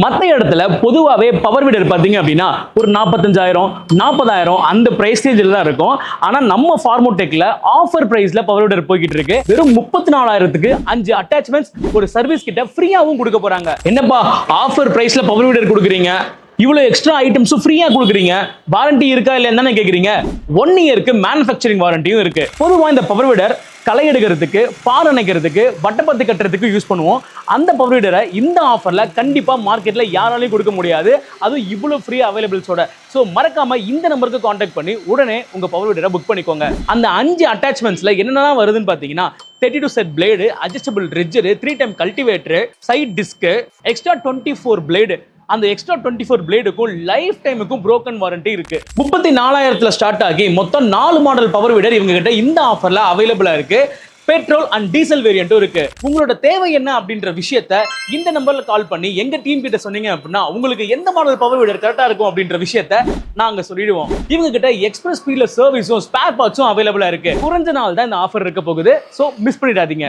மற்ற இடத்துல பொதுவாகவே பவர் வீடர் பார்த்தீங்க அப்படின்னா ஒரு நாற்பத்தஞ்சாயிரம் நாற்பதாயிரம் அந்த பிரைஸ் தான் இருக்கும். ஆனால் நம்ம ஃபார்மோடெக்கில் ஆஃபர் ப்ரைஸில் பவர் வீடர் போய்கிட்டு இருக்கு. வெறும் முப்பத்தி நாலாயிரத்துக்கு அஞ்சு அட்டாச்மெண்ட்ஸ் ஒரு சர்வீஸ் கிட்ட ஃப்ரீயாகவும் கொடுக்க போகிறாங்க என்னப்பா ஆஃபர் ப்ரைஸில் பவர் வீடர் கொடுக்குறீங்க? இவ்வளோ எக்ஸ்ட்ரா ஐட்டம்ஸும் ஃப்ரீயாக கொடுக்குறீங்க? வாரண்டி இருக்கா இல்லைன்னு தானே கேட்குறீங்க ஒன் இயருக்கு மேனுஃபேக்சரிங் வாரண்டியும் இருக்கு. பொதுவாக இந்த பவர் வீடர் களை எடுக்கிறதுக்கு பால் அணைக்கிறதுக்கு வட்டப்பத்து கட்டுறதுக்கு யூஸ் பண்ணுவோம். அந்த பவர் வீடரை இந்த ஆஃபரில் கண்டிப்பாக மார்க்கெட்டில் யாராலையும் கொடுக்க முடியாது. அதுவும் இவ்வளோ ஃப்ரீ அவைலபிள்ஸோட ஸோ மறக்காம இந்த நம்பருக்கு காண்டாக்ட் பண்ணி உடனே உங்கள் பவர் வீடரை புக் பண்ணிக்கோங்க. அந்த அஞ்சு அட்டாச்மெண்ட்ஸில் என்னென்னலாம் வருதுன்னு பார்த்தீங்கன்னா thirty two set blade adjustable ridger three time cultivator side disc extra twenty four blade அந்த எக்ஸ்ட்ரா டுவெண்ட்டி ஃபோர் பிளேடுக்கும் லைஃப் டைமுக்கும் ப்ரோக்கன் வாரண்டி இருக்கு. முப்பத்தி நாலாயிரத்துல ஸ்டார்ட் ஆகி மொத்தம் நாலு மாடல் பவர் வீடர் இவங்க கிட்ட இந்த ஆஃபர்ல அவைலபிளா இருக்கு. பெட்ரோல் அண்ட் டீசல் வேரியண்ட்டும் இருக்கு. உங்களோட தேவை என்ன அப்படின்ற விஷயத்த இந்த நம்பர்ல கால் பண்ணி எங்க டீம் கிட்ட சொன்னீங்க அப்படின்னா உங்களுக்கு எந்த மாடல் பவர் வீடர் கரெக்டா இருக்கும் அப்படின்ற விஷயத்த நாங்க சொல்லிடுவோம். இவங்க கிட்ட எக்ஸ்பிரஸ் ஸ்பீட்ல சர்வீஸும் ஸ்பேர் பார்ட்ஸும் அவைலபிளா இருக்கு. குறைஞ்ச நாள் தான் இந்த ஆஃபர் இருக்க போகுது. ஸோ மிஸ் பண்ணிடாதீங்க.